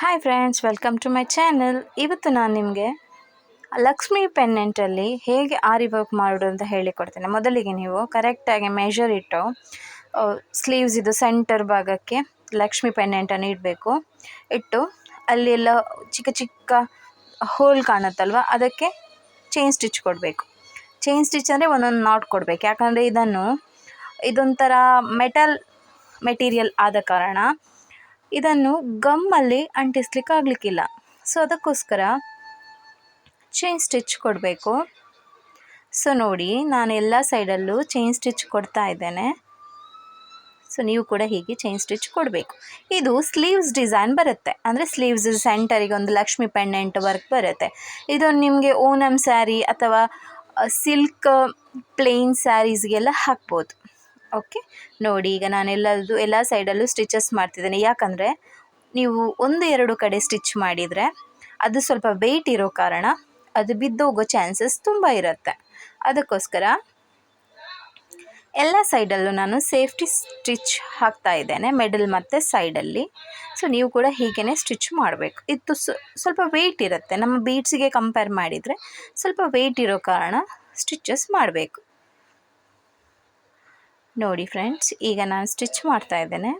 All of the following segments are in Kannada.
Hi friends welcome to my channel ಇವತ್ತು ನಾನು ನಿಮಗೆ ಲಕ್ಷ್ಮಿ ಪೆನ್ನೆಂಟಲ್ಲಿ ಹೇಗೆ ಆರಿ ವರ್ಕ್ ಮಾಡೋದು ಅಂತ ಹೇಳಿಕೊಡ್ತೇನೆ ಮೊದಲಿಗೆ ನೀವು ಕರೆಕ್ಟಾಗಿ ಮೆಷರ್ ಇಟ್ಟು ಸ್ಲೀವ್ಸ್ ಇದು ಸೆಂಟರ್ ಭಾಗಕ್ಕೆ ಲಕ್ಷ್ಮಿ ಪೆನ್ನೆಂಟನ್ನು ಇಡಬೇಕು. ಇಟ್ಟು ಅಲ್ಲಿ ಎಲ್ಲ ಚಿಕ್ಕ ಚಿಕ್ಕ ಹೋಲ್ ಕಾಣುತ್ತಲ್ವ, ಅದಕ್ಕೆ ಚೈನ್ ಸ್ಟಿಚ್ ಕೊಡಬೇಕು. ಚೈನ್ ಸ್ಟಿಚ್ ಅಂದರೆ ಒಂದೊಂದು ನಾಟ್ ಕೊಡಬೇಕು. ಯಾಕಂದರೆ ಇದನ್ನು ಇದೊಂಥರ ಮೆಟಲ್ ಮೆಟೀರಿಯಲ್ ಆದ ಕಾರಣ ಇದನ್ನು ಗಮ್ಮಲ್ಲಿ ಅಂಟಿಸ್ಲಿಕ್ಕೆ ಆಗಲಿಕ್ಕಿಲ್ಲ ಸೊ ಅದಕ್ಕೋಸ್ಕರ ಚೈನ್ ಸ್ಟಿಚ್ ಕೊಡಬೇಕು. ಸೊ ನೋಡಿ, ನಾನು ಎಲ್ಲ ಸೈಡಲ್ಲೂ ಚೈನ್ ಸ್ಟಿಚ್ ಕೊಡ್ತಾ ಇದ್ದೇನೆ. ಸೊ ನೀವು ಕೂಡ ಹೀಗೆ ಚೈನ್ ಸ್ಟಿಚ್ ಕೊಡಬೇಕು. ಇದು ಸ್ಲೀವ್ಸ್ ಡಿಸೈನ್ ಬರುತ್ತೆ. ಅಂದರೆ ಸ್ಲೀವ್ಸ್ ಸೆಂಟರಿಗೆ ಒಂದು ಲಕ್ಷ್ಮಿ ಪೆಂಡೆಂಟ್ ವರ್ಕ್ ಬರುತ್ತೆ. ಇದು ನಿಮಗೆ ಓನಮ್ ಸ್ಯಾರಿ ಅಥವಾ ಸಿಲ್ಕ್ ಪ್ಲೇನ್ ಸ್ಯಾರೀಸ್ಗೆಲ್ಲ ಹಾಕ್ಬೋದು. ಓಕೆ ನೋಡಿ, ಈಗ ನಾನು ಎಲ್ಲದು ಎಲ್ಲ ಸೈಡಲ್ಲೂ ಸ್ಟಿಚಸ್ ಮಾಡ್ತಿದ್ದೇನೆ. ಯಾಕಂದರೆ, ನೀವು ಒಂದು ಎರಡು ಕಡೆ ಸ್ಟಿಚ್ ಮಾಡಿದರೆ, ಅದು ಸ್ವಲ್ಪ ವೆಯ್ಟ್ ಇರೋ ಕಾರಣ, ಅದು ಬಿದ್ದೋಗೋ ಚಾನ್ಸಸ್ ತುಂಬ ಇರುತ್ತೆ. ಅದಕ್ಕೋಸ್ಕರ, ಎಲ್ಲ ಸೈಡಲ್ಲೂ ನಾನು ಸೇಫ್ಟಿ ಸ್ಟಿಚ್ ಹಾಕ್ತಾ ಇದ್ದೇನೆ ಮೆಡಲ್ ಮತ್ತು ಸೈಡಲ್ಲಿ ಸೊ ನೀವು ಕೂಡ ಹೀಗೇ ಸ್ಟಿಚ್ ಮಾಡಬೇಕು. ಇದು ಸ್ವಲ್ಪ ವೆಯ್ಟ್ ಇರುತ್ತೆ. ನಮ್ಮ ಬೀಡ್ಸ್ಗೆ ಕಂಪೇರ್ ಮಾಡಿದರೆ, ಸ್ವಲ್ಪ ವೆಯ್ಟ್ ಇರೋ ಕಾರಣ ಸ್ಟಿಚಸ್ ಮಾಡಬೇಕು. ನೋಡಿ ಫ್ರೆಂಡ್ಸ್ ಈಗ ನಾನು ಸ್ಟಿಚ್ ಮಾಡ್ತಾ ಇದ್ದೇನೆ.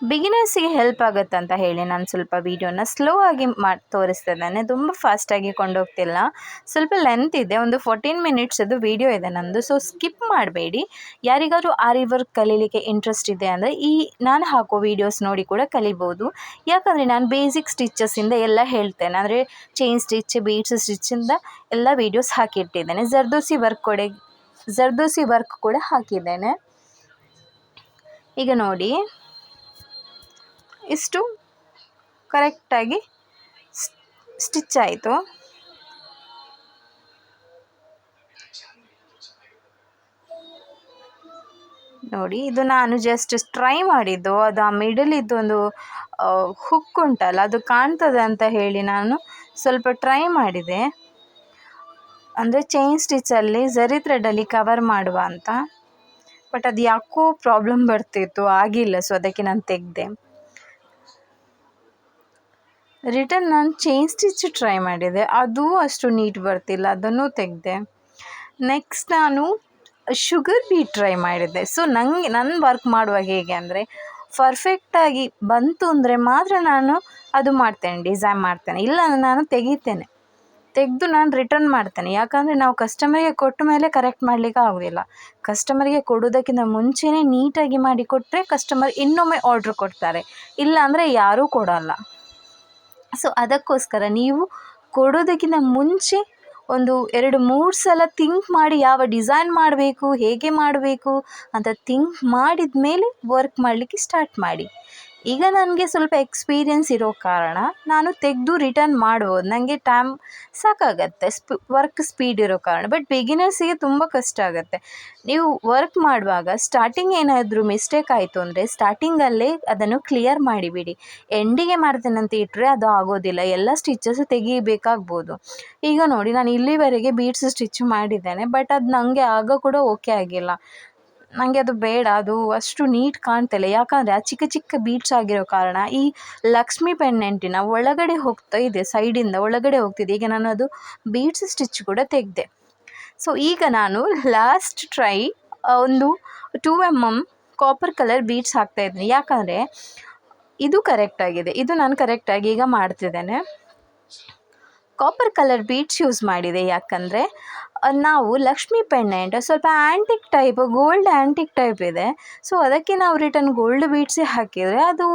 ಬಿಗಿನರ್ಸಿಗೆ ಹೆಲ್ಪ್ ಆಗುತ್ತೆ ಅಂತ ಹೇಳಿ ನಾನು ಸ್ವಲ್ಪ ವೀಡಿಯೋನ ಸ್ಲೋ ಆಗಿ ಮಾಡಿ ತೋರಿಸ್ತಾ ಇದ್ದಾನೆ ತುಂಬ ಫಾಸ್ಟಾಗಿ ಕೊಂಡೋಗ್ತಿಲ್ಲ. ಸ್ವಲ್ಪ ಲೆಂತ್ ಇದೆ. ಒಂದು ಫೋರ್ಟೀನ್ ಮಿನಿಟ್ಸ್ ಅದು ವೀಡಿಯೋ ಇದೆ ನಂದು. ಸೊ ಸ್ಕಿಪ್ ಮಾಡಬೇಡಿ. ಯಾರಿಗಾದರೂ ಆರಿ ವರ್ಕ್ ಕಲೀಲಿಕ್ಕೆ ಇಂಟ್ರೆಸ್ಟ್ ಇದೆ ಅಂದರೆ ಈ, ನಾನು ಹಾಕೋ ವೀಡಿಯೋಸ್ ನೋಡಿ ಕೂಡ ಕಲಿಬೋದು ಯಾಕಂದರೆ ನಾನು ಬೇಸಿಕ್ ಸ್ಟಿಚಸ್ಸಿಂದ ಎಲ್ಲ ಹೇಳ್ತೇನೆ. ಅಂದರೆ ಚೈನ್ ಸ್ಟಿಚ್ ಬೀಡ್ಸ್ ಸ್ಟಿಚ್ಚಿಂದ ಎಲ್ಲ ವೀಡಿಯೋಸ್ ಹಾಕಿಟ್ಟಿದ್ದೇನೆ. ಜರ್ದೋಸಿ ವರ್ಕ್ ಕೂಡ, ಜರ್ದೋಸಿ ವರ್ಕ್ ಕೂಡ ಹಾಕಿದ್ದೇನೆ. ಈಗ ನೋಡಿ. ಇಷ್ಟು ಕರೆಕ್ಟಾಗಿ ಸ್ಟಿಚ್ ಆಯಿತು. ನೋಡಿ, ಇದು ನಾನು ಜಸ್ಟ್ ಟ್ರೈ ಮಾಡಿದ್ದು. ಅದು ಆ ಮಿಡಲ್ ಇದ್ದೊಂದು ಹುಕ್ ಉಂಟಲ್ಲ, ಅದು ಕಾಣ್ತದೆ ಅಂತ ಹೇಳಿ ನಾನು ಸ್ವಲ್ಪ ಟ್ರೈ ಮಾಡಿದೆ. ಅಂದರೆ ಚೈನ್ ಸ್ಟಿಚ್ಚಲ್ಲಿ ಝರಿ ಥ್ರೆಡಲ್ಲಿ ಕವರ್ ಮಾಡುವ ಅಂತ. ಬಟ್ ಅದು ಯಾಕೋ ಪ್ರಾಬ್ಲಮ್ ಬರ್ತಿತ್ತು, ಆಗಿಲ್ಲ ಸೊ ಅದಕ್ಕೆ ನಾನು ತೆಗೆದೆ. ರಿಟರ್ನ್ ನಾನು ಚೈನ್ ಸ್ಟಿಚ್ ಟ್ರೈ ಮಾಡಿದೆ. ಅದು ಅಷ್ಟು ನೀಟ್ ಬರ್ತಿಲ್ಲ, ಅದನ್ನು ತೆಗೆದೆ. ನೆಕ್ಸ್ಟ್ ನಾನು ಶುಗರ್ ಬೀಟ್ ಟ್ರೈ ಮಾಡಿದ್ದೆ ಸೊ ನನಗೆ ನನ್ನ ವರ್ಕ್ ಮಾಡುವಾಗ ಹೇಗೆ ಅಂದರೆ ಪರ್ಫೆಕ್ಟಾಗಿ ಬಂತು ಅಂದರೆ ಮಾತ್ರ ನಾನು ಅದು ಮಾಡ್ತೇನೆ ಡಿಸೈನ್ ಮಾಡ್ತೇನೆ. ಇಲ್ಲ ನಾನು ತೆಗಿತೇನೆ. ತೆಗೆದು ನಾನು ರಿಟರ್ನ್ ಮಾಡ್ತೇನೆ. ಯಾಕಂದರೆ ನಾವು ಕಸ್ಟಮರಿಗೆ ಕೊಟ್ಟ ಮೇಲೆ ಕರೆಕ್ಟ್ ಮಾಡಲಿಕ್ಕೆ ಆಗೋದಿಲ್ಲ. ಕಸ್ಟಮರಿಗೆ ಕೊಡೋದಕ್ಕಿಂತ ಮುಂಚೆನೇ ನೀಟಾಗಿ ಮಾಡಿ ಕೊಟ್ಟರೆ ಕಸ್ಟಮರ್ ಇನ್ನೊಮ್ಮೆ ಆರ್ಡ್ರ್ ಕೊಡ್ತಾರೆ. ಇಲ್ಲ ಅಂದರೆ ಯಾರೂ ಕೊಡೋಲ್ಲ. ಸೊ ಅದಕ್ಕೋಸ್ಕರ ನೀವು ಕೊಡೋದಕ್ಕಿಂತ ಮುಂಚೆ ಒಂದು ಎರಡು ಮೂರು ಸಲ ಥಿಂಕ್ ಮಾಡಿ ಯಾವ ಡಿಸೈನ್ ಮಾಡಬೇಕು, ಹೇಗೆ ಮಾಡಬೇಕು ಅಂತ ಥಿಂಕ್ ಮಾಡಿದ ಮೇಲೆ ವರ್ಕ್ ಮಾಡಲಿಕ್ಕೆ ಸ್ಟಾರ್ಟ್ ಮಾಡಿ. ಈಗ ನನಗೆ ಸ್ವಲ್ಪ ಎಕ್ಸ್ಪೀರಿಯನ್ಸ್ ಇರೋ ಕಾರಣ ನಾನು ತೆಗೆದು ರಿಟರ್ನ್ ಮಾಡ್ಬೋದು. ನನಗೆ ಟೈಮ್ ಸಾಕಾಗತ್ತೆ. ಸ್ಪ್ ವರ್ಕ್ ಸ್ಪೀಡ್ ಇರೋ ಕಾರಣ. ಬಟ್ ಬಿಗಿನರ್ಸಿಗೆ ತುಂಬ ಕಷ್ಟ ಆಗುತ್ತೆ. ನೀವು ವರ್ಕ್ ಮಾಡುವಾಗ ಸ್ಟಾರ್ಟಿಂಗ್ ಏನಾದರೂ ಮಿಸ್ಟೇಕ್ ಆಯಿತು ಅಂದರೆ ಸ್ಟಾರ್ಟಿಂಗಲ್ಲೇ ಅದನ್ನು ಕ್ಲಿಯರ್ ಮಾಡಿಬಿಡಿ. ಎಂಡಿಗೆ ಮಾಡ್ತೇನಂತ ಇಟ್ಟರೆ ಅದು ಆಗೋದಿಲ್ಲ. ಎಲ್ಲ ಸ್ಟಿಚಸ್ ತೆಗಿಬೇಕಾಗ್ಬೋದು. ಈಗ ನೋಡಿ, ನಾನು ಇಲ್ಲಿವರೆಗೆ ಬೀಡ್ಸ್ ಸ್ಟಿಚ್ ಮಾಡಿದ್ದೇನೆ. ಬಟ್ ಅದು ನನಗೆ ಆಗ ಕೂಡ ಓಕೆ ಆಗಿಲ್ಲ. ನನಗೆ ಅದು ಬೇಡ, ಅದು ಅಷ್ಟು ನೀಟ್ ಕಾಣ್ತಿಲ್ಲ. ಯಾಕಂದರೆ ಆ ಚಿಕ್ಕ ಚಿಕ್ಕ ಬೀಟ್ಸ್ ಆಗಿರೋ ಕಾರಣ ಈ ಲಕ್ಷ್ಮಿ ಪೆಂಡೆಂಟಿನ ಒಳಗಡೆ ಹೋಗ್ತಾ ಇದೆ ಸೈಡಿಂದ ಒಳಗಡೆ ಹೋಗ್ತಿದೆ. ಈಗ ನಾನು ಅದು ಬೀಟ್ಸ್ ಸ್ಟಿಚ್ ಕೂಡ ತೆಗೆದೆ. ಸೊ ಈಗ ನಾನು ಲಾಸ್ಟ್ ಟ್ರೈ ಒಂದು two M M copper colour beads ಹಾಕ್ತಾ ಇದ್ದೀನಿ. ಯಾಕಂದರೆ ಇದು ಕರೆಕ್ಟಾಗಿದೆ ಇದು ನಾನು ಕರೆಕ್ಟಾಗಿ ಈಗ ಮಾಡ್ತಿದ್ದೇನೆ. ಕಾಪರ್ ಕಲರ್ ಬೀಡ್ಸ್ ಯೂಸ್ ಮಾಡಿದೆ. ಯಾಕಂದರೆ ನಾವು ಲಕ್ಷ್ಮಿ ಪೆಂಡೆಂಟ್ ಸ್ವಲ್ಪ antique type gold antique type ಇದೆ. ಸೊ ಅದಕ್ಕೆ ನಾವು ರಿಟರ್ನ್ ಗೋಲ್ಡ್ ಬೀಡ್ಸೇ ಹಾಕಿದರೆ ಅದು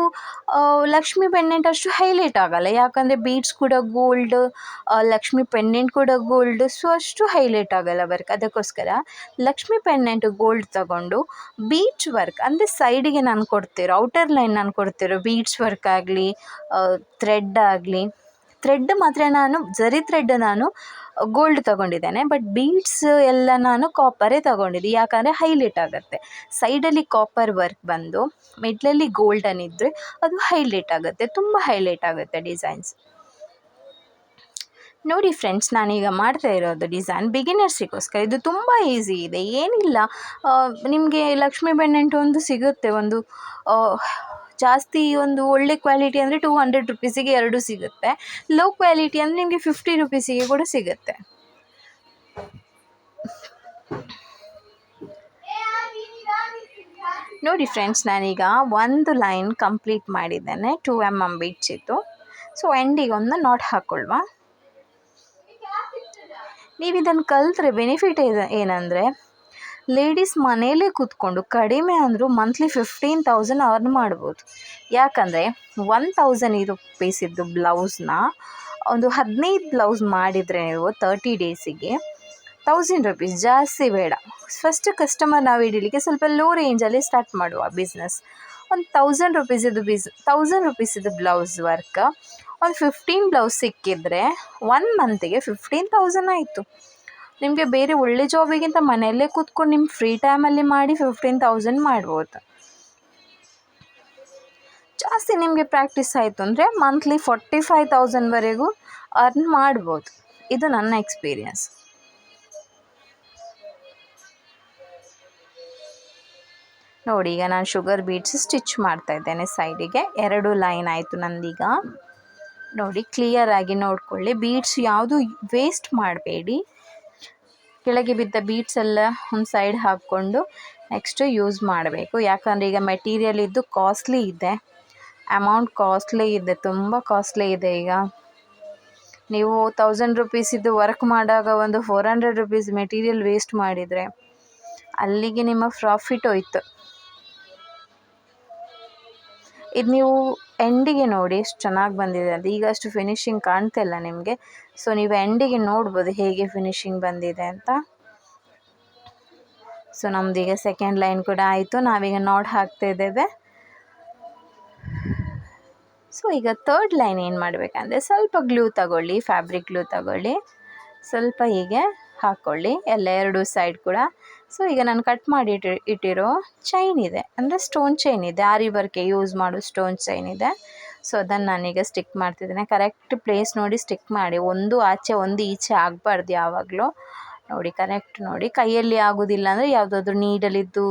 ಲಕ್ಷ್ಮಿ ಪೆಂಡೆಂಟ್ ಅಷ್ಟು ಹೈಲೈಟ್ ಆಗಲ್ಲ. ಯಾಕಂದರೆ ಬೀಡ್ಸ್ ಕೂಡ ಗೋಲ್ಡ್ ಲಕ್ಷ್ಮಿ ಪೆಂಡೆಂಟ್ ಕೂಡ ಗೋಲ್ಡ್ ಸೊ ಅಷ್ಟು ಹೈಲೈಟ್ ಆಗಲ್ಲ ವರ್ಕ್ ಅದಕ್ಕೋಸ್ಕರ ಲಕ್ಷ್ಮಿ ಪೆಂಡೆಂಟ್ ಗೋಲ್ಡ್ ತಗೊಂಡು ಬೀಡ್ಸ್ ವರ್ಕ್ ಅಂದರೆ ಸೈಡಿಗೆ ನಾನು ಕೊಡ್ತಿರೋ ಔಟರ್ ಲೈನ್ ನಾನು ಕೊಡ್ತಿರೋ ಬೀಡ್ಸ್ ವರ್ಕ್ ಆಗಲಿ ಥ್ರೆಡ್ ಆಗಲಿ ಥ್ರೆಡ್ ಮಾತ್ರ ನಾನು, ಜರಿ ಥ್ರೆಡ್ ನಾನು ಗೋಲ್ಡ್ ತಗೊಂಡಿದ್ದೇನೆ. ಬಟ್ ಬೀಡ್ಸ್ ಎಲ್ಲ ನಾನು ಕಾಪರೇ ತಗೊಂಡಿದ್ದೆ. ಯಾಕಂದರೆ ಹೈಲೈಟ್ ಆಗುತ್ತೆ. ಸೈಡಲ್ಲಿ ಕಾಪರ್ ವರ್ಕ್ ಬಂದು ಮಿಡ್ಲಲ್ಲಿ ಗೋಲ್ಡನ್ ಇದ್ದರೆ ಅದು ಹೈಲೈಟ್ ಆಗುತ್ತೆ. ತುಂಬ ಹೈಲೈಟ್ ಆಗುತ್ತೆ ಡಿಸೈನ್ಸ್ ನೋಡಿ ಫ್ರೆಂಡ್ಸ್ ನಾನೀಗ ಮಾಡ್ತಾ ಇರೋದು ಡಿಸೈನ್ ಬಿಗಿನರ್ಸಿಗೋಸ್ಕರ ಇದು ತುಂಬ ಈಸಿ ಇದೆ. ಏನಿಲ್ಲ. ನಿಮಗೆ ಲಕ್ಷ್ಮೀ ಬೆಣ್ಣೆಂಟು ಒಂದು ಸಿಗುತ್ತೆ. ಒಂದು ಜಾಸ್ತಿ ಒಂದು ಒಳ್ಳೆ ಕ್ವಾಲಿಟಿ ಅಂದರೆ ಟೂ ಹಂಡ್ರೆಡ್ ರುಪೀಸಿಗೆ ಎರಡು ಸಿಗುತ್ತೆ. ಲೋ ಕ್ವಾಲಿಟಿ ಅಂದರೆ ನಿಮಗೆ ಫಿಫ್ಟಿ ರುಪೀಸಿಗೆ ಕೂಡ ಸಿಗುತ್ತೆ. ನೋಡಿ ಫ್ರೆಂಡ್ಸ್ ನಾನೀಗ ಒಂದು ಲೈನ್ ಕಂಪ್ಲೀಟ್ ಮಾಡಿದ್ದೇನೆ ಟೂ ಎಂ ಎಂ ಬೀಟ್ಸಿತ್ತು ಸೊ ಎಂಡಿಗೆ ಒಂದು ನಾಟ್ ಹಾಕ್ಕೊಳ್ವಾ ನೀವು ಇದನ್ನು ಕಲಿತ್ರೆ ಬೆನಿಫಿಟ್ ಇದೆ ಏನಂದರೆ ಲೇಡೀಸ್ ಮನೇಲೇ ಕೂತ್ಕೊಂಡು ಕಡಿಮೆ ಅಂದರೂ ಮಂತ್ಲಿ ಫಿಫ್ಟೀನ್ ತೌಸಂಡ್ ಅರ್ನ್ ಮಾಡ್ಬೋದು. ಯಾಕಂದರೆ ಒನ್ ತೌಸಂಡ್ ರುಪೀಸಿದ್ದು ಬ್ಲೌಸ್ನ ಒಂದು ಹದಿನೈದು ಬ್ಲೌಸ್ ಮಾಡಿದರೆ ನೀವು ತರ್ಟಿ ಡೇಸಿಗೆ ತೌಸಂಡ್ ರುಪೀಸ್ ಜಾಸ್ತಿ ಬೇಡ. ಫಸ್ಟ್ ಕಸ್ಟಮರ್ ನಾವು ಹಿಡೀಲಿಕ್ಕೆ ಸ್ವಲ್ಪ ಲೋ ರೇಂಜಲ್ಲಿ ಸ್ಟಾರ್ಟ್ ಮಾಡುವ ಬಿಸ್ನೆಸ್ ಒಂದು ತೌಸಂಡ್ ರುಪೀಸಿದು ಬಿಸ್ ತೌಸಂಡ್ ರುಪೀಸಿದು ಬ್ಲೌಸ್ ವರ್ಕ್ ಒಂದು ಫಿಫ್ಟೀನ್ ಬ್ಲೌಸ್ ಸಿಕ್ಕಿದ್ರೆ ಒನ್ ಮಂತಿಗೆ ಫಿಫ್ಟೀನ್ ತೌಸಂಡ್ ಆಯಿತು. ನಿಮಗೆ ಬೇರೆ ಒಳ್ಳೆ ಜಾಬಿಗಿಂತ ಮನೆಯಲ್ಲೇ ಕೂತ್ಕೊಂಡು ನಿಮ್ಮ ಫ್ರೀ ಟೈಮಲ್ಲಿ ಮಾಡಿ ಫಿಫ್ಟೀನ್ ತೌಸಂಡ್ ಮಾಡ್ಬೋದು. ಜಾಸ್ತಿ ನಿಮಗೆ ಪ್ರಾಕ್ಟೀಸ್ ಆಯಿತು ಅಂದರೆ ಮಂತ್ಲಿ ಫೋರ್ಟಿ ಫೈವ್ ತೌಸಂಡ್ವರೆಗೂ ಅರ್ನ್ ಮಾಡ್ಬೋದು. ಇದು ನನ್ನ ಎಕ್ಸ್ಪೀರಿಯನ್ಸ್ ನೋಡಿ, ಈಗ ನಾನು ಶುಗರ್ ಬೀಟ್ಸ್ ಸ್ಟಿಚ್ ಮಾಡ್ತಾ ಇದ್ದೇನೆ ಸೈಡಿಗೆ ಎರಡು ಲೈನ್ ಆಯಿತು ನಂದೀಗ. ನೋಡಿ ಕ್ಲಿಯರ್ ಆಗಿ ನೋಡಿಕೊಳ್ಳಿ. ಬೀಟ್ಸ್ ಯಾವುದು ವೇಸ್ಟ್ ಮಾಡಬೇಡಿ. ಕೆಳಗೆ ಬಿದ್ದ ಬೀಟ್ಸ್ ಎಲ್ಲ ಒಂದು ಸೈಡ್ ಹಾಕ್ಕೊಂಡು ನೆಕ್ಸ್ಟು ಯೂಸ್ ಮಾಡಬೇಕು. ಯಾಕಂದರೆ ಈಗ ಮೆಟೀರಿಯಲ್ ಇದ್ದು ಕಾಸ್ಟ್ಲಿ ಇದೆ. ಅಮೌಂಟ್ ಕಾಸ್ಟ್ಲಿ ಇದೆ, ತುಂಬ ಕಾಸ್ಟ್ಲಿ ಇದೆ ಈಗ. ನೀವು ತೌಸಂಡ್ ರುಪೀಸಿದ್ದು ವರ್ಕ್ ಮಾಡಾಗ ಒಂದು four hundred rupees material waste ಮಾಡಿದರೆ ಅಲ್ಲಿಗೆ ನಿಮ್ಮ ಪ್ರಾಫಿಟ್ ಹೋಯ್ತು. ಇದು ನೀವು ಎಂಡಿಗೆ ನೋಡಿ ಎಷ್ಟು ಚೆನ್ನಾಗಿ ಬಂದಿದೆ ಅಂತ. ಈಗ ಅಷ್ಟು ಫಿನಿಶಿಂಗ್ ಕಾಣ್ತಿಲ್ಲ ನಿಮಗೆ. ಸೊ ನೀವು ಎಂಡಿಗೆ ನೋಡ್ಬೋದು ಹೇಗೆ ಫಿನಿಶಿಂಗ್ ಬಂದಿದೆ ಅಂತ. ಸೊ ನಮ್ದೀಗ ಸೆಕೆಂಡ್ ಲೈನ್ ಕೂಡ ಆಯಿತು. ನಾವೀಗ ನೋಡ್ ಹಾಕ್ತಾ ಇದ್ದೇವೆ. ಸೊ ಈಗ ತರ್ಡ್ ಲೈನ್ ಏನು ಮಾಡಬೇಕಂದ್ರೆ ಸ್ವಲ್ಪ ಗ್ಲೂ ತಗೊಳ್ಳಿ ಫ್ಯಾಬ್ರಿಕ್ ಗ್ಲೂ ತಗೊಳ್ಳಿ. ಸ್ವಲ್ಪ ಹೀಗೆ ಹಾಕ್ಕೊಳ್ಳಿ ಎಲ್ಲ ಎರಡು ಸೈಡ್ ಕೂಡ ಸೊ ಈಗ ನಾನು ಕಟ್ ಮಾಡಿ ಇಟ್ಟಿ, ಇಟ್ಟಿರೋ ಚೈನ್ ಇದೆ. ಅಂದರೆ ಸ್ಟೋನ್ ಚೈನ್ ಇದೆ. ಆರಿ ವರ್ಕೆ ಯೂಸ್ ಮಾಡೋ ಸ್ಟೋನ್ ಚೈನ್ ಇದೆ. ಸೊ ಅದನ್ನು ನಾನೀಗ ಸ್ಟಿಕ್ ಮಾಡ್ತಿದ್ದೇನೆ. ಕರೆಕ್ಟ್ ಪ್ಲೇಸ್ ನೋಡಿ ಸ್ಟಿಕ್ ಮಾಡಿ. ಒಂದು ಆಚೆ, ಒಂದು ಈಚೆ ಆಗಬಾರ್ದು ಯಾವಾಗಲೂ. ನೋಡಿ ಕರೆಕ್ಟ್ ನೋಡಿ. ಕೈಯಲ್ಲಿ ಆಗೋದಿಲ್ಲ ಅಂದರೆ ಯಾವುದಾದ್ರೂ ನೀಡಲಿದ್ದು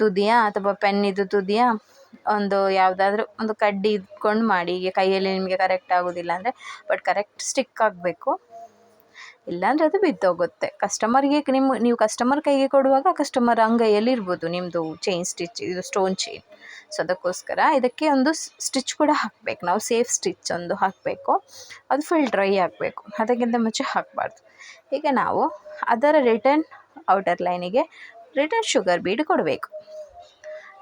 ತುದಿಯಾ ಅಥವಾ ಪೆನ್ನಿದ್ದು ತುದಿಯಾ, ಒಂದು ಯಾವುದಾದ್ರೂ ಒಂದು ಕಡ್ಡಿ ಇದ್ಕೊಂಡು ಮಾಡಿ. ಈಗ ಕೈಯಲ್ಲಿ ನಿಮಗೆ ಕರೆಕ್ಟ್ ಆಗೋದಿಲ್ಲ ಅಂದರೆ ಬಟ್ ಕರೆಕ್ಟ್ ಸ್ಟಿಕ್ ಆಗಬೇಕು. ಇಲ್ಲಾಂದರೆ ಅದು ಬಿದ್ದೋಗುತ್ತೆ. ಕಸ್ಟಮರ್ಗೆ ನಿಮ್ಮ ನೀವು ಕಸ್ಟಮರ್ ಕೈಗೆ ಕೊಡುವಾಗ ಕಸ್ಟಮರ್ ಅಂಗೈಯಲ್ಲಿ ಇರ್ಬೋದು ನಿಮ್ಮದು ಚೈನ್ ಸ್ಟಿಚ್ ಇದು ಸ್ಟೋನ್ ಚೈನ್ ಸೊ ಅದಕ್ಕೋಸ್ಕರ ಇದಕ್ಕೆ ಒಂದು ಸ್ಟಿಚ್ ಕೂಡ ಹಾಕಬೇಕು. ನಾವು ಸೇಫ್ ಸ್ಟಿಚ್ ಒಂದು ಹಾಕಬೇಕು. ಅದು ಫುಲ್ ಡ್ರೈ ಆಗಬೇಕು. ಅದಕ್ಕಿಂತ ಮುಂಚೆ ಹಾಕಬಾರ್ದು. ಈಗ ನಾವು ಅದರ ರಿಟರ್ನ್ ಔಟರ್ ಲೈನಿಗೆ ರಿಟರ್ನ್ ಶುಗರ್ ಬೀಡ್ ಕೊಡಬೇಕು.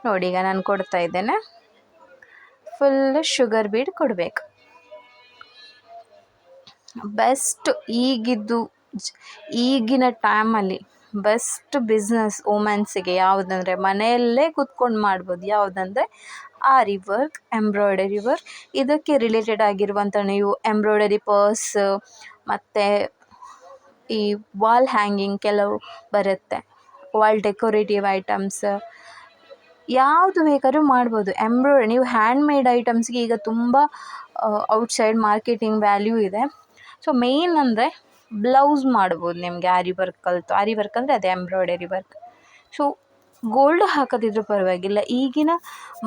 ನೋಡಿ, ಈಗ ನಾನು ಕೊಡ್ತಾ ಇದ್ದೇನೆ. ಫುಲ್ ಶುಗರ್ ಬೀಡ್ ಕೊಡಬೇಕು. ಬೆಸ್ಟ್ ಈಗಿದ್ದು ಈಗಿನ ಟೈಮಲ್ಲಿ ಬೆಸ್ಟ್ ಬಿಸ್ನೆಸ್ ವುಮೆನ್ಸಿಗೆ ಯಾವುದಂದರೆ ಮನೆಯಲ್ಲೇ ಕೂತ್ಕೊಂಡು ಮಾಡ್ಬೋದು. ಯಾವುದಂದರೆ ಆರಿ ವರ್ಕ್ ಎಂಬ್ರಾಯ್ಡರಿ ವರ್ಕ್ ಇದಕ್ಕೆ ರಿಲೇಟೆಡ್ ಆಗಿರುವಂಥ ನೀವು ಎಂಬ್ರಾಯ್ಡರಿ ಪರ್ಸ್ ಮತ್ತು ಈ ವಾಲ್ ಹ್ಯಾಂಗಿಂಗ್ ಕೆಲವು ಬರುತ್ತೆ. ವಾಲ್ ಡೆಕೋರೇಟಿವ್ ಐಟಮ್ಸ್ ಯಾವುದು ಬೇಕಾದ್ರೂ ಮಾಡ್ಬೋದು. ಎಂಬ್ರಾಯ್ಡ್ರಿ ನೀವು ಹ್ಯಾಂಡ್ ಮೇಡ್ ಐಟಮ್ಸ್ಗೆ ಈಗ ತುಂಬ ಔಟ್ಸೈಡ್ ಮಾರ್ಕೆಟಿಂಗ್ ವ್ಯಾಲ್ಯೂ ಇದೆ. ಸೊ ಮೇಯ್ನ್ ಅಂದರೆ ಬ್ಲೌಸ್ ಮಾಡ್ಬೋದು ನಿಮಗೆ ಆರಿ ವರ್ಕ್ ಕಲಿತು. ಆರಿ ವರ್ಕ್ ಅಂದರೆ ಅದೇ ಎಂಬ್ರಾಯ್ಡರಿ ವರ್ಕ್ ಸೊ ಗೋಲ್ಡ್ ಹಾಕೋದಿದ್ರೂ ಪರವಾಗಿಲ್ಲ. ಈಗಿನ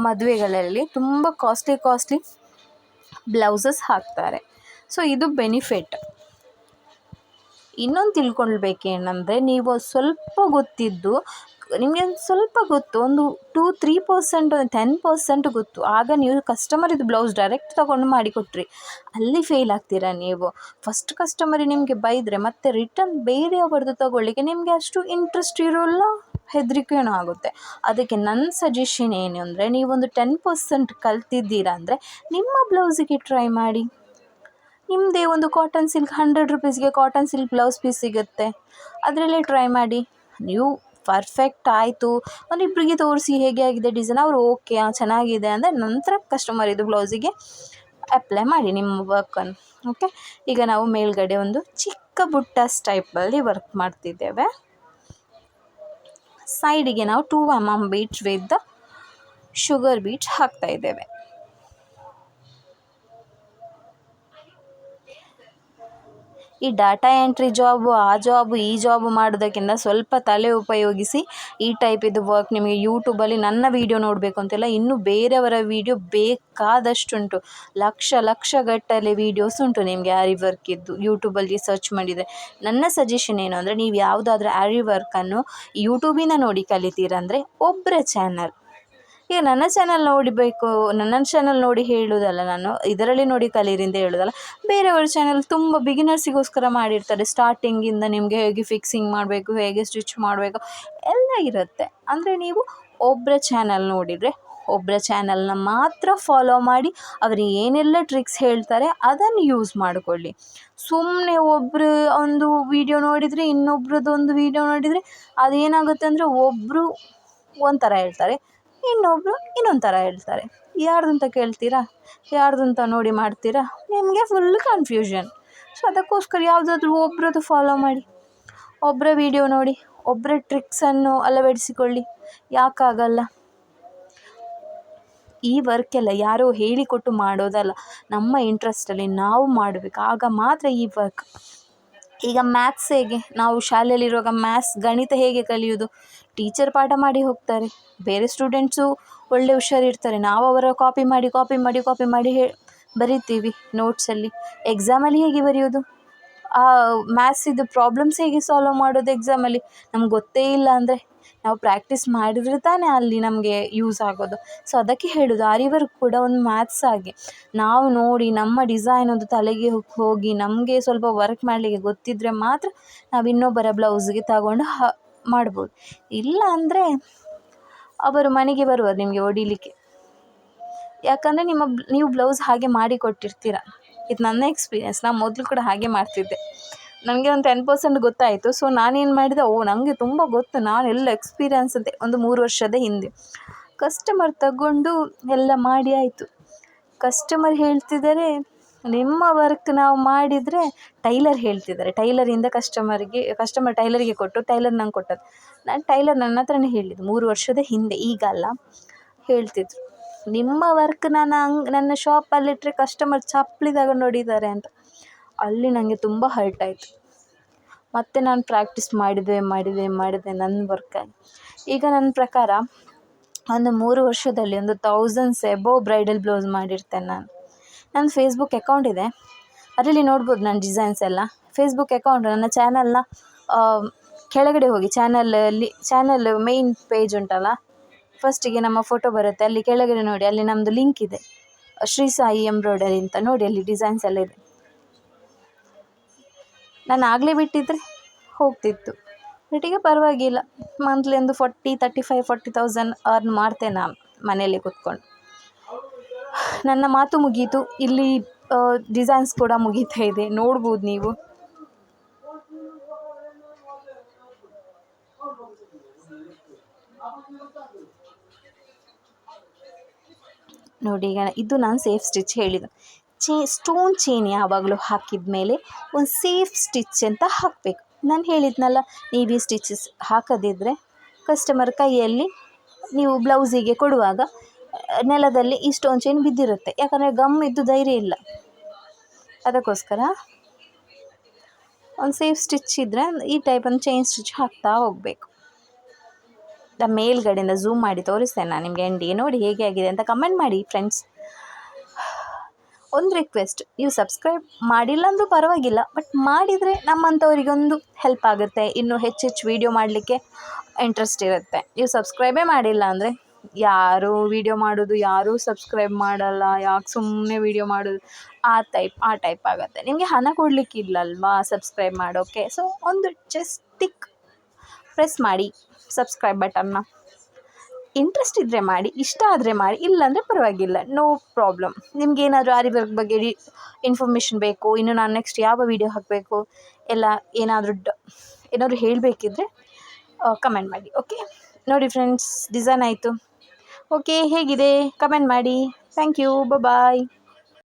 ಮದುವೆಗಳಲ್ಲಿ ತುಂಬ ಕಾಸ್ಟ್ಲಿ ಕಾಸ್ಟ್ಲಿ ಬ್ಲೌಸಸ್ ಹಾಕ್ತಾರೆ. ಸೊ ಇದು ಬೆನಿಫಿಟ್ ಇನ್ನೊಂದು ತಿಳ್ಕೊಳ್ಬೇಕೇನಂದರೆ, ನೀವು ಸ್ವಲ್ಪ ಗೊತ್ತಿದ್ದು ನಿಮಗೆ ಸ್ವಲ್ಪ ಗೊತ್ತು, ಒಂದು ಟೂ ತ್ರೀ ಪರ್ಸೆಂಟ್ ಒಂದು ಟೆನ್ ಪರ್ಸೆಂಟ್ ಗೊತ್ತು. ಆಗ ನೀವು ಕಸ್ಟಮರಿದು ಬ್ಲೌಸ್ ಡೈರೆಕ್ಟ್ ತೊಗೊಂಡು ಮಾಡಿಕೊಟ್ರಿ ಅಲ್ಲಿ ಫೇಲ್ ಆಗ್ತೀರಾ ನೀವು? ಫಸ್ಟ್ ಕಸ್ಟಮರಿ ನಿಮಗೆ ಬೈದರೆ ಮತ್ತೆ ರಿಟರ್ನ್ ಬೇರೆಯವರದ್ದು ತಗೊಳ್ಳಿಕ್ಕೆ ನಿಮಗೆ ಅಷ್ಟು ಇಂಟ್ರೆಸ್ಟ್ ಇರೋಲ್ಲ, ಹೆದರಿಕೆನೂ ಆಗುತ್ತೆ. ಅದಕ್ಕೆ ನನ್ನ ಸಜೆಷನ್ ಏನು ಅಂದರೆ, ನೀವೊಂದು ಟೆನ್ ಪರ್ಸೆಂಟ್ ಕಲ್ತಿದ್ದೀರಾ ಅಂದರೆ ನಿಮ್ಮ ಬ್ಲೌಸಿಗೆ ಟ್ರೈ ಮಾಡಿ. ನಿಮ್ಮದೇ ಒಂದು ಕಾಟನ್ ಸಿಲ್ಕ್ ಹಂಡ್ರೆಡ್ ರುಪೀಸ್ಗೆ ಕಾಟನ್ ಸಿಲ್ಕ್ ಬ್ಲೌಸ್ ಪೀಸ್ ಸಿಗುತ್ತೆ. ಅದರಲ್ಲೇ ಟ್ರೈ ಮಾಡಿ. ನೀವು ಪರ್ಫೆಕ್ಟ್ ಆಯಿತು. ಒಂದಿಬ್ಬರಿಗೆ ತೋರಿಸಿ ಹೇಗೆ ಆಗಿದೆ ಡಿಸೈನ್ ಅವರು ಓಕೆ ಚೆನ್ನಾಗಿದೆ ಅಂದರೆ ನಂತರ ಕಸ್ಟಮರ್ ಇದು ಬ್ಲೌಸಿಗೆ ಅಪ್ಲೈ ಮಾಡಿ ನಿಮ್ಮ ವರ್ಕನ್ನು ಓಕೆ ಈಗ ನಾವು ಮೇಲ್ಗಡೆ ಒಂದು ಚಿಕ್ಕ ಬುಟ್ಟ ಸ್ಟೈಪಲ್ಲಿ ವರ್ಕ್ ಮಾಡ್ತಿದ್ದೇವೆ. ಸೈಡಿಗೆ ನಾವು two M M beads with sugar bead ಹಾಕ್ತಾ ಇದ್ದೇವೆ. ಈ ಡಾಟಾ ಎಂಟ್ರಿ ಜಾಬು ಆ ಜಾಬು ಈ ಜಾಬು ಮಾಡೋದಕ್ಕಿಂತ ಸ್ವಲ್ಪ ತಲೆ ಉಪಯೋಗಿಸಿ ಈ ಟೈಪ್ ಇದು ವರ್ಕ್ ನಿಮಗೆ ಯೂಟ್ಯೂಬಲ್ಲಿ ನನ್ನ ವೀಡಿಯೋ ನೋಡಬೇಕು ಅಂತಿಲ್ಲ ಇನ್ನೂ ಬೇರೆಯವರ ವೀಡಿಯೋ ಬೇಕಾದಷ್ಟುಂಟು. ಲಕ್ಷ ಲಕ್ಷ ಗಟ್ಟಲೆ ವೀಡಿಯೋಸ್ ಉಂಟು ನಿಮಗೆ ಆರಿ ವರ್ಕಿದ್ದು ಯೂಟ್ಯೂಬಲ್ಲಿ ಸರ್ಚ್ ಮಾಡಿದರೆ. ನನ್ನ ಸಜೆಷನ್ ಏನು ಅಂದರೆ, ನೀವು ಯಾವುದಾದ್ರೂ ಆರಿ ವರ್ಕನ್ನು ಯೂಟ್ಯೂಬಿಂದ ನೋಡಿ ಕಲಿತೀರಂದರೆ ಒಬ್ಬರ ಚಾನಲ್ ಈಗ ನನ್ನ ಚಾನಲ್ ನೋಡಬೇಕು ನನ್ನ ಚಾನಲ್ ನೋಡಿ ಹೇಳುವುದಲ್ಲ ನಾನು, ಇದರಲ್ಲಿ ನೋಡಿ ಕಲೀರಿ ಅಂತ ಹೇಳೋದಲ್ಲ, ಬೇರೆಯವ್ರ ಚಾನಲ್ ತುಂಬ ಬಿಗಿನರ್ಸಿಗೋಸ್ಕರ ಮಾಡಿರ್ತಾರೆ ಸ್ಟಾರ್ಟಿಂಗಿಂದ ನಿಮಗೆ ಹೇಗೆ ಫಿಕ್ಸಿಂಗ್ ಮಾಡಬೇಕು, ಹೇಗೆ ಸ್ಟಿಚ್ ಮಾಡಬೇಕು, ಎಲ್ಲ ಇರುತ್ತೆ. ಅಂದರೆ ನೀವು ಒಬ್ಬರ ಚಾನಲ್ ನೋಡಿದರೆ ಒಬ್ಬರ ಚಾನಲ್ನ ಮಾತ್ರ ಫಾಲೋ ಮಾಡಿ, ಅವರು ಏನೆಲ್ಲ ಟ್ರಿಕ್ಸ್ ಹೇಳ್ತಾರೆ, ಅದನ್ನು ಯೂಸ್ ಮಾಡಿಕೊಳ್ಳಿ. ಸುಮ್ಮನೆ ಒಬ್ಬರು ಒಂದು ವಿಡಿಯೋ ನೋಡಿದರೆ, ಇನ್ನೊಬ್ರದ್ದು ಒಂದು ವೀಡಿಯೋ ನೋಡಿದರೆ, ಅದೇನಾಗುತ್ತೆ ಅಂದರೆ ಒಬ್ಬರು ಒಂಥರ ಹೇಳ್ತಾರೆ ಇನ್ನೊಬ್ಬರು ಇನ್ನೊಂದು ಥರ ಹೇಳ್ತಾರೆ. ಯಾರ್ದು ಅಂತ ಕೇಳ್ತೀರಾ? ಯಾರ್ದು ಅಂತ ನೋಡಿ ಮಾಡ್ತೀರಾ? ನಿಮಗೆ ಫುಲ್ ಕನ್ಫ್ಯೂಷನ್ ಸೊ ಅದಕ್ಕೋಸ್ಕರ ಯಾವುದಾದ್ರೂ ಒಬ್ರದ್ದು ಫಾಲೋ ಮಾಡಿ. ಒಬ್ಬರ ವೀಡಿಯೋ ನೋಡಿ ಒಬ್ಬರ ಟ್ರಿಕ್ಸನ್ನು ಅಳವಡಿಸಿಕೊಳ್ಳಿ. ಯಾಕಾಗಲ್ಲ? ಈ ವರ್ಕೆಲ್ಲ ಯಾರೋ ಹೇಳಿಕೊಟ್ಟು ಮಾಡೋದಲ್ಲ. ನಮ್ಮ ಇಂಟ್ರೆಸ್ಟಲ್ಲಿ ನಾವು ಮಾಡಬೇಕು. ಆಗ ಮಾತ್ರ ಈ ವರ್ಕ್ ಈಗ ಮ್ಯಾಥ್ಸ್ ಹೇಗೆ? ನಾವು ಶಾಲೆಯಲ್ಲಿರುವಾಗ ಮ್ಯಾಥ್ಸ್ ಗಣಿತ ಹೇಗೆ ಕಲಿಯೋದು ಟೀಚರ್ ಪಾಠ ಮಾಡಿ ಹೋಗ್ತಾರೆ. ಬೇರೆ ಸ್ಟೂಡೆಂಟ್ಸು ಒಳ್ಳೆ ಹುಷಾರಿರ್ತಾರೆ. ನಾವು ಅವರ ಕಾಪಿ ಮಾಡಿ ಕಾಪಿ ಮಾಡಿ ಕಾಪಿ ಮಾಡಿ ಹೇ, ಬರಿತೀವಿ ನೋಟ್ಸಲ್ಲಿ ಎಕ್ಸಾಮಲ್ಲಿ ಹೇಗೆ ಬರೆಯೋದು ಆ ಮ್ಯಾಥ್ಸಿದ್ದು ಪ್ರಾಬ್ಲಮ್ಸ್ ಹೇಗೆ ಸಾಲ್ವ್ ಮಾಡೋದು ಎಕ್ಸಾಮಲ್ಲಿ ನಮ್ಗೆ ಗೊತ್ತೇ ಇಲ್ಲ ಅಂದರೆ ನಾವು ಪ್ರಾಕ್ಟೀಸ್ ಮಾಡಿದರೆ ತಾನೇ ಅಲ್ಲಿ ನಮಗೆ ಯೂಸ್ ಆಗೋದು. ಸೊ ಅದಕ್ಕೆ ಹೇಳೋದು ಆರಿ ವರ್ಕ್ ಕೂಡ ಒಂದು ಮ್ಯಾಥ್ಸ್ ಆಗಿ ನಾವು ನೋಡಿ ನಮ್ಮ ಡಿಸೈನ್ ಒಂದು ತಲೆಗೆ ಹೋಗಿ ನಮಗೆ ಸ್ವಲ್ಪ ವರ್ಕ್ ಮಾಡಲಿಕ್ಕೆ ಗೊತ್ತಿದ್ದರೆ ಮಾತ್ರ ನಾವು ಇನ್ನೊಬ್ಬರ ಬ್ಲೌಸ್ಗೆ ತಗೊಂಡು ಹ, ಮಾಡ್ಬೋದು. ಇಲ್ಲ ಅಂದರೆ ಅವರು ಮನೆಗೆ ಬರುವರು ನಿಮಗೆ ಹೊಡಿಲಿಕ್ಕೆ. ಯಾಕಂದರೆ ನಿಮ್ಮ ನೀವು ಬ್ಲೌಸ್ ಹಾಗೆ ಮಾಡಿ ಕೊಟ್ಟಿರ್ತೀರ ಇದು ನನ್ನ ಎಕ್ಸ್ಪೀರಿಯನ್ಸ್ ನಾನು ಮೊದಲು ಕೂಡ ಹಾಗೆ ಮಾಡ್ತಿದ್ದೆ. ನನಗೆ ಒಂದು ಟೆನ್ ಪರ್ಸೆಂಟ್ ಗೊತ್ತಾಯಿತು. ಸೊ ನಾನೇನು ಮಾಡಿದೆ, ಓ ನನಗೆ ತುಂಬ ಗೊತ್ತು. ನಾನು ಎಲ್ಲ ಎಕ್ಸ್ಪೀರಿಯನ್ಸ್ ಅಂತೆ. ಒಂದು ಮೂರು ವರ್ಷದ ಹಿಂದೆ. ಕಸ್ಟಮರ್ ತಗೊಂಡು ಎಲ್ಲ ಮಾಡಿ ಆಯಿತು. ಕಸ್ಟಮರ್ ಹೇಳ್ತಿದ್ದಾರೆ ನಿಮ್ಮ ವರ್ಕ್ ನಾವು ಮಾಡಿದರೆ ಟೈಲರ್ ಹೇಳ್ತಿದ್ದಾರೆ ಟೈಲರಿಂದ ಕಸ್ಟಮರ್ಗೆ ಕಸ್ಟಮರ್ ಟೈಲರಿಗೆ ಕೊಟ್ಟು ಟೈಲರ್ ನಂಗೆ ಕೊಟ್ಟದ್ದು. ನಾನು ಟೈಲರ್ ನನ್ನ ಹತ್ರನೇ ಹೇಳಿದ್ದು. ಮೂರು ವರ್ಷದ ಹಿಂದೆ, ಈಗ ಅಲ್ಲ. ಹೇಳ್ತಿದ್ರು. ನಿಮ್ಮ ವರ್ಕ್ ನಾನು ಹಂಗ್, ನನ್ನ ಶಾಪಲ್ಲಿಟ್ಟರೆ ಕಸ್ಟಮರ್ ಚಪ್ಪಲಿ ತಗೊಂಡು ಹೊಡಿತಾರೆ ಅಂತ. ಅಲ್ಲಿ ನನಗೆ ತುಂಬ ಹರ್ಟ್ ಆಯಿತು. ಮತ್ತು ನಾನು ಪ್ರಾಕ್ಟೀಸ್ ಮಾಡಿದೆ ಮಾಡಿದೆ ಮಾಡಿದೆ ನನ್ನ ವರ್ಕಾಗಿ ಈಗ ನನ್ನ ಪ್ರಕಾರ ಒಂದು ಮೂರು ವರ್ಷದಲ್ಲಿ ಒಂದು ತೌಸಂಡ್ಸ್ ಎಬೋವ್ ಬ್ರೈಡಲ್ ಬ್ಲೌಸ್ ಮಾಡಿರ್ತೇನೆ ನಾನು. ನನ್ನ ಫೇಸ್ಬುಕ್ ಅಕೌಂಟ್ ಇದೆ. ಅದರಲ್ಲಿ ನೋಡ್ಬೋದು ನನ್ನ ಡಿಸೈನ್ಸ್ ಎಲ್ಲ. ಫೇಸ್ಬುಕ್ ಅಕೌಂಟ್ ನನ್ನ ಚಾನಲ್ನ ಕೆಳಗಡೆ ಹೋಗಿ ಚಾನಲಲ್ಲಿ ಚಾನಲ್ ಮೇಯ್ನ್ ಪೇಜ್ ಉಂಟಲ್ಲ? ಫಸ್ಟಿಗೆ ನಮ್ಮ ಫೋಟೋ ಬರುತ್ತೆ. ಅಲ್ಲಿ ಕೆಳಗಡೆ ನೋಡಿ, ಅಲ್ಲಿ ನಮ್ಮದು ಲಿಂಕ್ ಇದೆ. ಶ್ರೀ ಸಾಯಿ ಎಂಬ್ರಾಯ್ಡರಿ ಅಂತ ನೋಡಿ, ಅಲ್ಲಿ ಡಿಸೈನ್ಸ್ ಎಲ್ಲ ಇದೆ. ನಾನು ಆಗಲೇ ಬಿಟ್ಟಿದ್ದರೆ ಹೋಗ್ತಿತ್ತು. ಬಟ್ ಪರವಾಗಿಲ್ಲ. ಮಂತ್ಲಿ ಒಂದು forty thirty five, forty thousand earn ಮಾಡ್ತೆ ನಾನು ಮನೆಯಲ್ಲಿ ಕೂತ್ಕೊಂಡು. ನನ್ನ ಮಾತು ಮುಗೀತು. ಇಲ್ಲಿ ಡಿಸೈನ್ಸ್ ಕೂಡ ಮುಗೀತಾ ಇದೆ. ನೋಡ್ಬೋದು ನೀವು. ನೋಡಿ ಈಗ ಇದು ನಾನು ಸೇಫ್ ಸ್ಟಿಚ್ ಹೇಳಿದ್ದು. ಚೇ, ಸ್ಟೋನ್ ಚೈನ್ ಯಾವಾಗಲೂ ಹಾಕಿದ ಮೇಲೆ ಒಂದು ಸೇಫ್ ಸ್ಟಿಚ್ ಅಂತ ಹಾಕಬೇಕು. ನಾನು ಹೇಳಿದ್ನಲ್ಲ, ನೀವು ಈ ಸ್ಟಿಚಸ್ ಹಾಕದಿದ್ದರೆ ಕಸ್ಟಮರ್ ಕೈಯಲ್ಲಿ ನೀವು ಬ್ಲೌಸಿಗೆ ಕೊಡುವಾಗ, ನೆಲದಲ್ಲಿ ಈ ಸ್ಟೋನ್ ಚೈನ್ ಬಿದ್ದಿರುತ್ತೆ. ಯಾಕಂದರೆ ಗಮ್ ಇದ್ದು ಧೈರ್ಯ ಇಲ್ಲ. ಅದಕ್ಕೋಸ್ಕರ ಒಂದು ಸೇಫ್ ಸ್ಟಿಚ್ ಇದ್ದರೆ ಈ ಟೈಪ್ ಒಂದು ಚೈನ್ ಸ್ಟಿಚ್ ಹಾಕ್ತಾ ಹೋಗಬೇಕು. ಮೇಲ್ಗಡೆಯಿಂದ ಝೂಮ್ ಮಾಡಿ ತೋರಿಸ್ತೇನೆ ನಾನು ನಿಮಗೆ ಎಂಡಿಗೆ ನೋಡಿ ಹೇಗೆ ಆಗಿದೆ ಅಂತ ಕಮೆಂಟ್ ಮಾಡಿ ಫ್ರೆಂಡ್ಸ್ ಒಂದು ರಿಕ್ವೆಸ್ಟ್ ನೀವು ಸಬ್ಸ್ಕ್ರೈಬ್ ಮಾಡಿಲ್ಲ ಅಂದರೂ ಪರವಾಗಿಲ್ಲ ಬಟ್ ಮಾಡಿದರೆ ನಮ್ಮಂಥವರಿಗೊಂದು ಹೆಲ್ಪ್ ಆಗುತ್ತೆ, ಇನ್ನೂ ಹೆಚ್ಚು ಹೆಚ್ಚು ವೀಡಿಯೋ ಮಾಡಲಿಕ್ಕೆ ಇಂಟ್ರೆಸ್ಟ್ ಇರುತ್ತೆ. ನೀವು ಸಬ್ಸ್ಕ್ರೈಬೇ ಮಾಡಿಲ್ಲ ಅಂದರೆ ಯಾರು ವೀಡಿಯೋ ಮಾಡೋದು, ಯಾರೂ ಸಬ್ಸ್ಕ್ರೈಬ್ ಮಾಡಲ್ಲ, ಯಾಕೆ ಸುಮ್ಮನೆ ವೀಡಿಯೋ ಮಾಡೋದು? ಆ ಟೈಪ್ ಆ ಟೈಪ್ ಆಗುತ್ತೆ. ನಿಮಗೆ ಹಣ ಕೊಡಲಿಕ್ಕಿಲ್ಲಲ್ವಾ ಸಬ್ಸ್ಕ್ರೈಬ್ ಮಾಡೋಕ್ಕೆ ಸೊ ಒಂದು ಜಸ್ಟ್ ಟಿಕ್ ಪ್ರೆಸ್ ಮಾಡಿ ಸಬ್ಸ್ಕ್ರೈಬ್ ಬಟನ್ನ ಇಂಟ್ರೆಸ್ಟ್ ಇದ್ದರೆ ಮಾಡಿ, ಇಷ್ಟ ಆದರೆ ಮಾಡಿ, ಇಲ್ಲಾಂದರೆ ಪರವಾಗಿಲ್ಲ. ನೋ ಪ್ರಾಬ್ಲಮ್ ನಿಮಗೇನಾದರೂ ಆರಿ ವರ್ಕ್ ಬಗ್ಗೆ ಡಿ ಇನ್ಫಾರ್ಮೇಷನ್ ಬೇಕು, ಇನ್ನು ನಾನು ನೆಕ್ಸ್ಟ್ ಯಾವ ವೀಡಿಯೋ ಹಾಕಬೇಕು, ಎಲ್ಲ ಏನಾದರೂ ಡ, ಏನಾದರೂ ಹೇಳಬೇಕಿದ್ರೆ ಕಮೆಂಟ್ ಮಾಡಿ ಓಕೆ ನೋಡಿ ಫ್ರೆಂಡ್ಸ್ ಡಿಸೈನ್ ಆಯಿತು. ಓಕೆ ಹೇಗಿದೆ? ಕಮೆಂಟ್ ಮಾಡಿ. Thank you bye